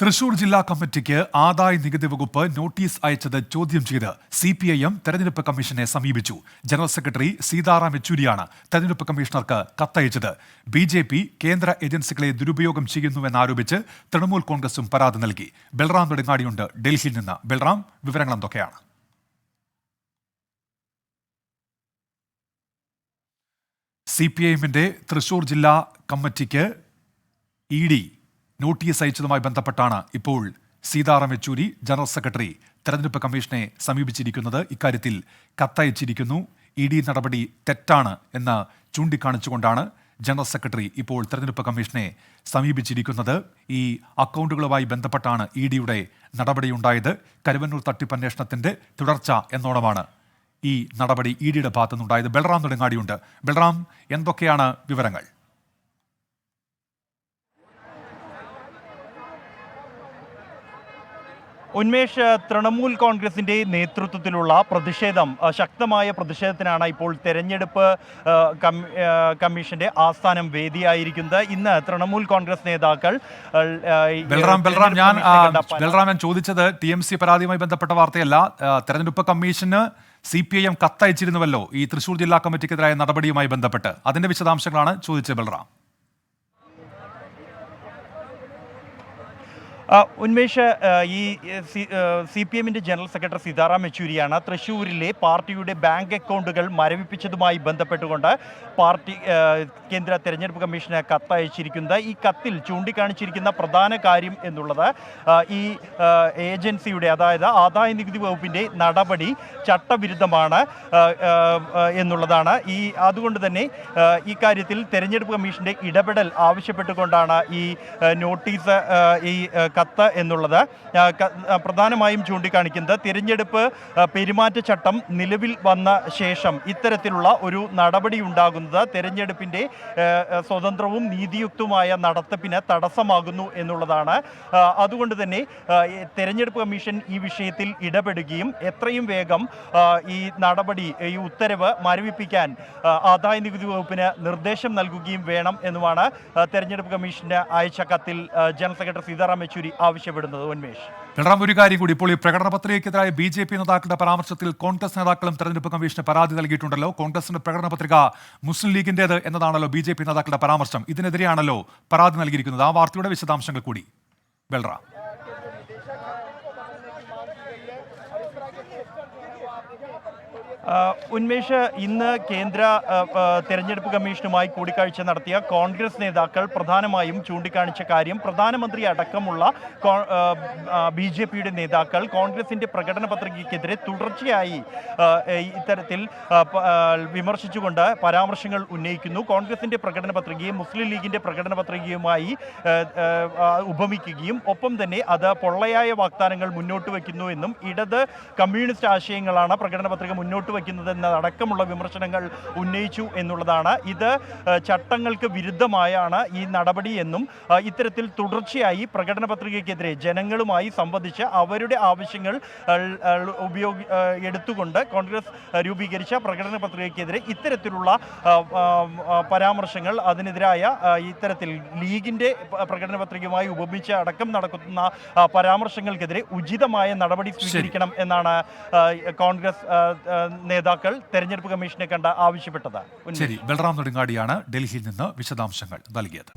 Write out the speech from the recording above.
തൃശൂർ ജില്ലാ കമ്മിറ്റിക്ക് ആദായ നികുതി വകുപ്പ് നോട്ടീസ് അയച്ചത് ചോദ്യം ചെയ്ത് സി പി ഐ എം തെരഞ്ഞെടുപ്പ് കമ്മീഷനെ സമീപിച്ചു. ജനറൽ സെക്രട്ടറി സീതാറാം യെച്ചൂരിയാണ് തെരഞ്ഞെടുപ്പ് കമ്മീഷണർക്ക് കത്തയച്ചത്. ബി ജെ പി കേന്ദ്ര ഏജൻസികളെ ദുരുപയോഗം ചെയ്യുന്നുവെന്നാരോപിച്ച് തൃണമൂൽ കോൺഗ്രസും പരാതി നൽകി. ബൽറാം നെടുങ്ങാടിയുണ്ട്. ഡൽഹിയിൽ നിന്ന് ബൽറാം വിവരങ്ങൾ എന്തൊക്കെയാണ്? സി പി ഐ എമ്മിന്റെ തൃശൂർ ജില്ലാ കമ്മിറ്റിക്ക് ഇ ഡി നോട്ടീസ് അയച്ചതുമായി ബന്ധപ്പെട്ടാണ് ഇപ്പോൾ സീതാറാം യെച്ചൂരി ജനറൽ സെക്രട്ടറി തെരഞ്ഞെടുപ്പ് കമ്മീഷനെ സമീപിച്ചിരിക്കുന്നത്. ഇക്കാര്യത്തിൽ കത്തയച്ചിരിക്കുന്നു. ഇ ഡി നടപടി തെറ്റാണ് എന്ന് ചൂണ്ടിക്കാണിച്ചുകൊണ്ടാണ് ജനറൽ സെക്രട്ടറി ഇപ്പോൾ തെരഞ്ഞെടുപ്പ് കമ്മീഷനെ സമീപിച്ചിരിക്കുന്നത്. ഈ അക്കൗണ്ടുകളുമായി ബന്ധപ്പെട്ടാണ് ഇ ഡിയുടെ നടപടിയുണ്ടായത്. കരുവന്നൂർ തട്ടിപ്പ് അന്വേഷണത്തിന്റെ തുടർച്ച എന്നോണമാണ് ഈ നടപടി ഇ ഡിയുടെ ഭാഗത്തുനിന്നുണ്ടായത്. ബൽറാം നെടുങ്ങാടിയുണ്ട്. ബൽറാം എന്തൊക്കെയാണ് വിവരങ്ങൾ? ഉന്മേഷ് തൃണമൂൽ കോൺഗ്രസിന്റെ നേതൃത്വത്തിലുള്ള പ്രതിഷേധം ശക്തമായ പ്രതിഷേധത്തിനാണ് ഇപ്പോൾ തെരഞ്ഞെടുപ്പ് കമ്മീഷന്റെ ആസ്ഥാനം വേദിയായിരിക്കുന്നത്. ഇന്ന് തൃണമൂൽ കോൺഗ്രസ് നേതാക്കൾ ബൽറാം ബൽറാം ഞാൻ ബൽറാം ഞാൻ ചോദിച്ചത് ടി എം സി പരാതിയുമായി ബന്ധപ്പെട്ട വാർത്തയല്ല തെരഞ്ഞെടുപ്പ് കമ്മീഷന് സി പി ഐ എം കത്തയച്ചിരുന്നുവല്ലോ ഈ തൃശൂർ ജില്ലാ കമ്മിറ്റിക്കെതിരായ നടപടിയുമായി ബന്ധപ്പെട്ട്. അതിന്റെ വിശദാംശങ്ങളാണ് ചോദിച്ചത് ബൽറാം. ഉന്മേഷ് ഈ സി പി എമ്മിന്റെ ജനറൽ സെക്രട്ടറി സീതാറാം യെച്ചൂരിയാണ് തൃശ്ശൂരിലെ പാർട്ടിയുടെ ബാങ്ക് അക്കൗണ്ടുകൾ മരവിപ്പിച്ചതുമായി ബന്ധപ്പെട്ടുകൊണ്ട് പാർട്ടി കേന്ദ്ര തെരഞ്ഞെടുപ്പ് കമ്മീഷന് കത്തയച്ചിരിക്കുന്നത്. ഈ കത്തിൽ ചൂണ്ടിക്കാണിച്ചിരിക്കുന്ന പ്രധാന കാര്യം എന്നുള്ളത് ഈ ഏജൻസിയുടെ അതായത് ആദായ നികുതി വകുപ്പിന്റെ നടപടി ചട്ടവിരുദ്ധമാണ് എന്നുള്ളതാണ്. ഈ അതുകൊണ്ട് തന്നെ ഈ കാര്യത്തിൽ തെരഞ്ഞെടുപ്പ് കമ്മീഷന്റെ ഇടപെടൽ ആവശ്യപ്പെട്ടുകൊണ്ടാണ് ഈ നോട്ടീസ് ഈ കത്ത് എന്നുള്ളത് പ്രധാനമായും ചൂണ്ടിക്കാണിക്കുന്നത് തിരഞ്ഞെടുപ്പ് പെരുമാറ്റച്ചട്ടം നിലവിൽ വന്ന ശേഷം ഇത്തരത്തിലുള്ള ഒരു നടപടി ഉണ്ടാകുന്നത് ആ, സ്വതന്ത്രവും നീതിയുക്തവുമായ നടത്തിപ്പിന് തടസ്സമാകുന്നു എന്നുള്ളതാണ്. അതുകൊണ്ട് തന്നെ തിരഞ്ഞെടുപ്പ് കമ്മീഷൻ ഈ വിഷയത്തിൽ ഇടപെടുകയും എത്രയും വേഗം ഈ നടപടി ഈ ഉത്തരവ് മരവിപ്പിക്കാൻ ആദായ നികുതി വകുപ്പിന് നിർദ്ദേശം നൽകുകയും വേണം എന്നുമാണ് തെരഞ്ഞെടുപ്പ് കമ്മീഷന് അയച്ച കത്തിൽ ജനറൽ സെക്രട്ടറി സീതാറാം യെച്ചൂരി ആവശ്യപ്പെടുന്നത് ഉന്മേഷ്. പിണറാം ഒരു കാര്യം കൂടി. ഇപ്പോൾ ഈ പ്രകടന പത്രികയ്ക്കെതിരായ ബി ജെ പി നേതാക്കളുടെ പരാമർശത്തിൽ കോൺഗ്രസ് നേതാക്കളും തെരഞ്ഞെടുപ്പ് കമ്മീഷന് പരാതി നൽകിയിട്ടുണ്ടല്ലോ. കോൺഗ്രസിന്റെ പ്രകടന പത്രിക മുസ്ലിം ലീഗിന്റേത് എന്നതാണല്ലോ ബി നേതാക്കളുടെ പരാമർശം. ഇതിനെതിരെയാണല്ലോ പരാതി നൽകിയിരിക്കുന്നത്. ആ വാർത്തയുടെ വിശദാംശങ്ങൾ കൂടി. ബൽറാം. ഉന്മേഷ് ഇന്ന് കേന്ദ്ര തെരഞ്ഞെടുപ്പ് കമ്മീഷനുമായി കൂടിക്കാഴ്ച നടത്തിയ കോൺഗ്രസ് നേതാക്കൾ പ്രധാനമായും ചൂണ്ടിക്കാണിച്ച കാര്യം പ്രധാനമന്ത്രി അടക്കമുള്ള ബി ജെ പിയുടെ നേതാക്കൾ കോൺഗ്രസിന്റെ പ്രകടന പത്രികയ്ക്കെതിരെ തുടർച്ചയായി ഇത്തരത്തിൽ വിമർശിച്ചുകൊണ്ട് പരാമർശങ്ങൾ ഉന്നയിക്കുന്നു. കോൺഗ്രസിന്റെ പ്രകടന പത്രികയും മുസ്ലിം ലീഗിന്റെ പ്രകടന പത്രികയുമായി ഉപമിക്കുകയും ഒപ്പം തന്നെ അത് പൊള്ളയായ വാഗ്ദാനങ്ങൾ മുന്നോട്ട് വയ്ക്കുന്നു എന്നും ഇടത് കമ്മ്യൂണിസ്റ്റ് ആശയങ്ങളാണ് പ്രകടന പത്രിക മുന്നോട്ട് വയ്ക്കുന്നതെന്നതടക്കമുള്ള വിമർശനങ്ങൾ ഉന്നയിച്ചു എന്നുള്ളതാണ്. ഇത് ചട്ടങ്ങൾക്ക് വിരുദ്ധമായാണ് ഈ നടപടി എന്നും ഇത്തരത്തിൽ തുടർച്ചയായി പ്രകടന പത്രികയ്ക്കെതിരെ ജനങ്ങളുമായി സംവദിച്ച് അവരുടെ ആവശ്യങ്ങൾ ഉപയോഗി എടുത്തുകൊണ്ട് കോൺഗ്രസ് രൂപീകരിച്ച പ്രകടന പത്രികയ്ക്കെതിരെ ഇത്തരത്തിലുള്ള പരാമർശങ്ങൾ അതിനെതിരായ ഇത്തരത്തിൽ ലീഗിന്റെ പ്രകടന പത്രികയുമായി ഉപമിച്ച് അടക്കം നടക്കുന്ന പരാമർശങ്ങൾക്കെതിരെ ഉചിതമായ നടപടി സ്വീകരിക്കണം എന്നാണ് കോൺഗ്രസ് നേതാക്കൾ തെരഞ്ഞെടുപ്പ് കമ്മീഷനെ കണ്ട ആവശ്യപ്പെട്ടത്. ശരി ബൽറാം നെടുങ്ങാടിയാണ് ഡൽഹിയിൽ നിന്ന് വിശദാംശങ്ങൾ നൽകിയത്